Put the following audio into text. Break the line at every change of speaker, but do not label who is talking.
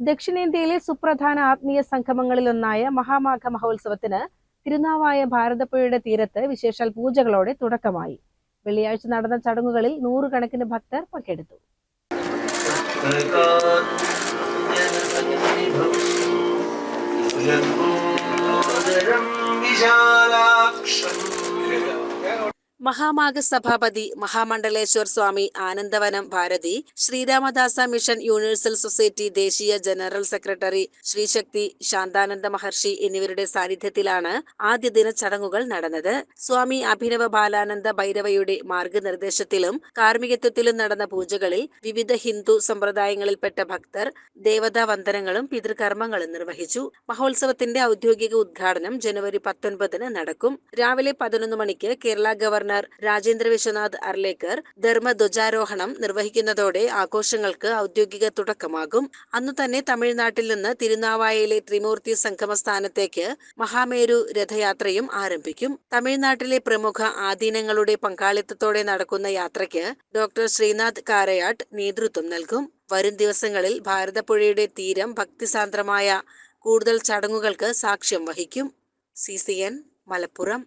ദക്ഷിണേന്ത്യയിലെ സുപ്രധാന ആത്മീയ സംഗമങ്ങളിലൊന്നായ മഹാമാഘ മഹോത്സവത്തിന് തിരുനാവായ ഭാരതപ്പുഴയുടെ തീരത്ത് വിശേഷാൽ പൂജകളോടെ തുടക്കമായി വെള്ളിയാഴ്ച നടന്ന ചടങ്ങുകളിൽ നൂറുകണക്കിന് ഭക്തർ പങ്കെടുത്തു
വിശാലാക്ഷം
മഹാമാഘ സഭാപതി Mahamandaleshwar Swami Anandavanam Bharati Sreeramadasa mission universal society ദേശീയ ജനറൽ സെക്രട്ടറി ശ്രീശക്തി ശാന്താനന്ദ മഹർഷി എന്നിവരുടെ സാന്നിധ്യത്തിലാണ് ആദ്യ ദിന ചടങ്ങുകൾ നടന്നത്. സ്വാമി അഭിനവ ബാലാനന്ദ ഭൈരവയുടെ മാർഗനിർദ്ദേശത്തിലും കാർമ്മികത്വത്തിലും നടന്ന പൂജകളിൽ വിവിധ ഹിന്ദു സമ്പ്രദായങ്ങളിൽപ്പെട്ട ഭക്തർ ദേവതാ വന്ദനങ്ങളും പിതൃകർമ്മങ്ങളും നിർവഹിച്ചു. മഹോത്സവത്തിന്റെ ഔദ്യോഗിക ഉദ്ഘാടനം ജനുവരി പത്തൊൻപതിന് നടക്കും. രാവിലെ പതിനൊന്ന് മണിക്ക് കേരള ഗവർണർ രാജേന്ദ്ര വിശ്വനാഥ് അർലേക്കർ ധർമ്മധ്വജാരോഹണം നിർവഹിക്കുന്നതോടെ ആഘോഷങ്ങൾക്ക് ഔദ്യോഗിക തുടക്കമാകും. അന്നു തന്നെ തമിഴ്നാട്ടിൽ നിന്ന് തിരുനാവായയിലെ ത്രിമൂർത്തി സംഗമ സ്ഥാനത്തേക്ക് മഹാമേരു രഥയാത്രയും ആരംഭിക്കും. തമിഴ്നാട്ടിലെ പ്രമുഖ ആധീനങ്ങളുടെ പങ്കാളിത്തത്തോടെ നടക്കുന്ന യാത്രയ്ക്ക് ഡോക്ടർ ശ്രീനാഥ് കാരയാട്ട് നേതൃത്വം നൽകും. വരും ദിവസങ്ങളിൽ ഭാരതപ്പുഴയുടെ തീരം ഭക്തിസാന്ദ്രമായ കൂടുതൽ ചടങ്ങുകൾക്ക് സാക്ഷ്യം വഹിക്കും. C C N Malappuram.